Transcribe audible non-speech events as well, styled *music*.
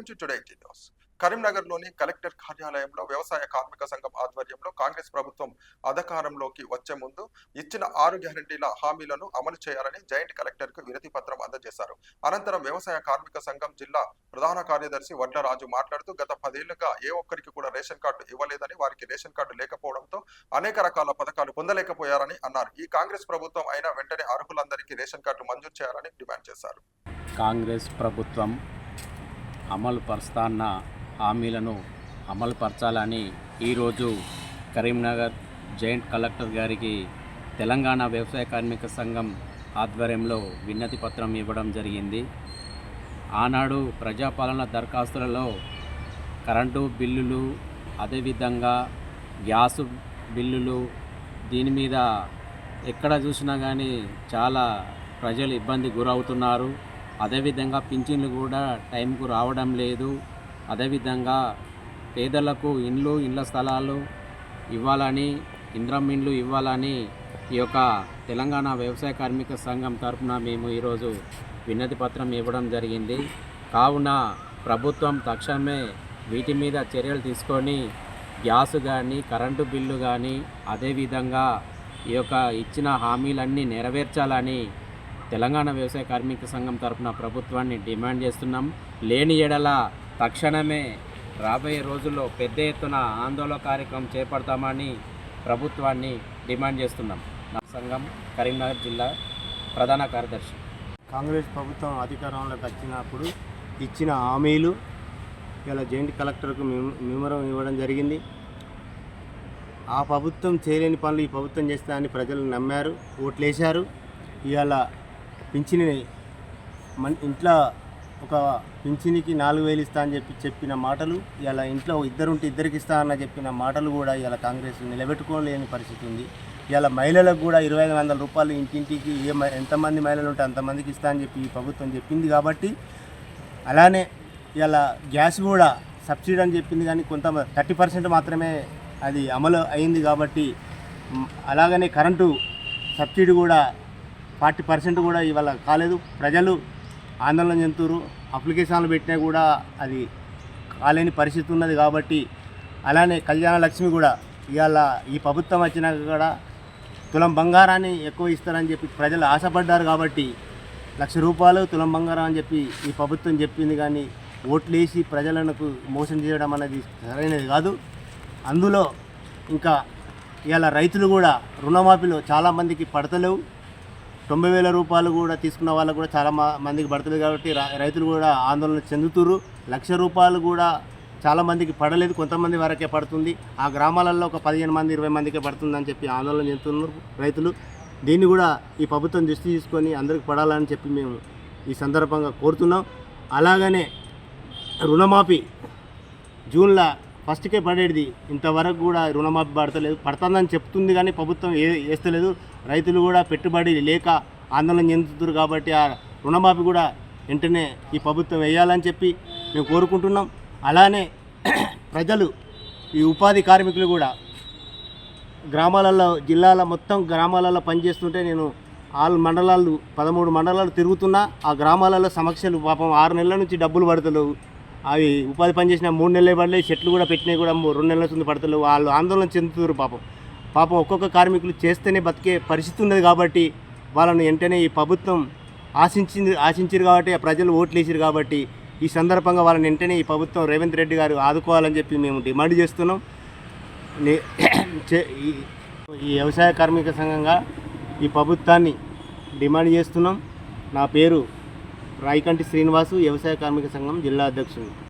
Welcome to today news కరీంనగర్లోని collector కార్యాలయంలో వ్యవసాయ కార్మిక సంఘం ఆధ్వర్యంలో కాంగ్రెస్ ప్రభుత్వం అధికారంలోకి వచ్చే ముందు ఇచ్చిన ఆరు గ్యారంటీల హామీలను అమలు చేయాలని జాయింట్ కలెక్టర్కు వినతి పత్రం అందజేశారు. అనంతరం వ్యవసాయ కార్మిక సంఘం జిల్లా ప్రధాన కార్యదర్శి వడ్ల రాజు మాట్లాడుతూ గత పదేళ్ళుగా ఏ ఒక్కరికి కూడా రేషన్ కార్డు ఇవ్వలేదని వారికి రేషన్ కార్డు లేకపోవడంతో అనేక రకాల పథకాలు పొందలేకపోయారని అన్నారు. ఈ కాంగ్రెస్ ప్రభుత్వం అయినా వెంటనే అర్హులందరికీ రేషన్ కార్డు మంజూరు చేయాలని డిమాండ్ చేశారు. కాంగ్రెస్ ప్రభుత్వం అమలు పరుస్తాన్న హామీలను అమలు పరచాలని ఈరోజు కరీంనగర్ జాయింట్ కలెక్టర్ గారికి తెలంగాణ వ్యవసాయ కార్మిక సంఘం ఆధ్వర్యంలో విన్నతి పత్రం ఇవ్వడం జరిగింది. ఆనాడు ప్రజాపాలన దరఖాస్తులలో కరెంటు బిల్లులు అదేవిధంగా గ్యాసు బిల్లులు దీని మీద ఎక్కడ చూసినా కానీ చాలా ప్రజలు ఇబ్బంది గురవుతున్నారు. అదేవిధంగా పింఛన్లు కూడా టైంకు రావడం లేదు. అదేవిధంగా పేదలకు ఇండ్లు ఇండ్ల స్థలాలు ఇవ్వాలని ఇంద్రం ఇండ్లు ఇవ్వాలని ఈ యొక్క తెలంగాణ వ్యవసాయ కార్మిక సంఘం తరఫున మేము ఈరోజు విన్నతి పత్రం ఇవ్వడం జరిగింది. కావున ప్రభుత్వం తక్షణమే వీటి మీద చర్యలు తీసుకొని గ్యాస్ కానీ కరెంటు బిల్లు కానీ అదేవిధంగా ఈ యొక్క ఇచ్చిన హామీలన్నీ నెరవేర్చాలని తెలంగాణ వ్యవసాయ కార్మిక సంఘం తరఫున ప్రభుత్వాన్ని డిమాండ్ చేస్తున్నాం. లేని ఎడల తక్షణమే రాబోయే రోజుల్లో పెద్ద ఎత్తున ఆందోళన కార్యక్రమం చేపడతామని ప్రభుత్వాన్ని డిమాండ్ చేస్తున్నాం. నా సంఘం కరీంనగర్ జిల్లా ప్రధాన కార్యదర్శి. కాంగ్రెస్ ప్రభుత్వం అధికారంలోకి వచ్చినప్పుడు ఇచ్చిన హామీలు ఇలా జాయింట్ కలెక్టర్కు మిమరం మెమరం ఇవ్వడం జరిగింది. ఆ ప్రభుత్వం చేయలేని పనులు ఈ ప్రభుత్వం చేస్తామని ప్రజలు నమ్మారు ఓట్లేశారు. ఇవాళ పింఛని మన ఇంట్లో ఒక పింఛనికి నాలుగు వేలు ఇస్తా అని చెప్పి చెప్పిన మాటలు ఇలా ఇంట్లో ఇద్దరు ఉంటే ఇద్దరికి ఇస్తా అన్న చెప్పిన మాటలు కూడా ఇలా కాంగ్రెస్ నిలబెట్టుకోలేని పరిస్థితి ఉంది. ఇలా మహిళలకు కూడా ఇరవై ఐదు వందల రూపాయలు ఇంటింటికి ఏ ఎంతమంది మహిళలు ఉంటే అంతమందికి ఇస్తా అని చెప్పి ఈ ప్రభుత్వం చెప్పింది కాబట్టి అలానే ఇలా గ్యాస్ కూడా సబ్సిడీ అని చెప్పింది కానీ కొంత థర్టీ పర్సెంట్ మాత్రమే అది అమలు అయింది కాబట్టి అలాగనే కరెంటు సబ్సిడీ కూడా ఫార్టీ పర్సెంట్ కూడా ఇవాళ కాలేదు. ప్రజలు ఆందోళన చెందుతున్నారు. అప్లికేషన్లు పెట్టినా కూడా అది కాలేని పరిస్థితి ఉన్నది కాబట్టి అలానే కళ్యాణ లక్ష్మి కూడా ఇవాళ ఈ ప్రభుత్వం వచ్చినాక కూడా తులం బంగారాన్ని ఎక్కువ ఇస్తారని చెప్పి ప్రజలు ఆశపడ్డారు కాబట్టి లక్ష రూపాయలు తులం బంగారం అని చెప్పి ఈ ప్రభుత్వం చెప్పింది కానీ ఓట్లు వేసి ప్రజలకు మోసం చేయడం అనేది సరైనది కాదు. అందులో ఇంకా ఇవాళ రైతులు కూడా రుణమాఫీలో చాలామందికి పడతలేవు. తొంభై వేల రూపాయలు కూడా తీసుకున్న వాళ్ళకు కూడా చాలా మందికి పడుతుంది కాబట్టి రైతులు కూడా ఆందోళన చెందుతురు లక్ష రూపాయలు కూడా చాలా మందికి పడలేదు కొంతమంది వరకే పడుతుంది. ఆ గ్రామాలలో ఒక పదిహేను మంది ఇరవై మందికే పడుతుందని చెప్పి ఆందోళన చెందుతున్నారు రైతులు. దీన్ని కూడా ఈ ప్రభుత్వం దృష్టి తీసుకొని అందరికి పడాలని చెప్పి మేము ఈ సందర్భంగా కోరుతున్నాం. అలాగనే రుణమాఫీ జూన్లో ఫస్ట్కే పడేది. ఇంతవరకు కూడా రుణమాఫీ పడతలేదు. పడుతుందని చెప్తుంది కానీ ప్రభుత్వం ఏ వేస్తలేదు. రైతులు కూడా పెట్టుబడి లేక ఆందోళన చెందుతున్నారు కాబట్టి ఆ రుణమాఫీ కూడా వెంటనే ఈ ప్రభుత్వం వేయాలని చెప్పి మేము కోరుకుంటున్నాం. అలానే *clears throat* ప్రజలు ఈ ఉపాధి కార్మికులు కూడా గ్రామాలలో జిల్లాల మొత్తం గ్రామాలలో పనిచేస్తుంటే నేను ఆరు మండలాలు పదమూడు మండలాలు తిరుగుతున్నా ఆ గ్రామాలలో సమస్యలు పాపం ఆరు నెలల నుంచి డబ్బులు పడతలేవు. అవి ఉపాధి పనిచేసిన మూడు నెలలే పడలేదు చెట్లు కూడా పెట్టినవి కూడా మూ- రెండు నెలల నుంచి పడతలేవు. వాళ్ళు ఆందోళన చెందుతున్నారు పాపం. పాపం ఒక్కొక్క కార్మికులు చేస్తేనే బతికే పరిస్థితి ఉన్నది కాబట్టి వాళ్ళను వెంటనే ఈ ప్రభుత్వం ఆశించింది ఆశించారు కాబట్టి ఆ ప్రజలు ఓట్లు వేసారు కాబట్టి ఈ సందర్భంగా వాళ్ళని వెంటనే ఈ ప్రభుత్వం రేవంత్ రెడ్డి గారు ఆదుకోవాలని చెప్పి మేము డిమాండ్ చేస్తున్నాం. *coughs* చే- ఈ ఈ వ్యవసాయ కార్మిక సంఘంగా ఈ ప్రభుత్వాన్ని డిమాండ్ చేస్తున్నాం. నా పేరు రాయికంటి శ్రీనివాసు వ్యవసాయ కార్మిక సంఘం జిల్లా అధ్యక్షుడు.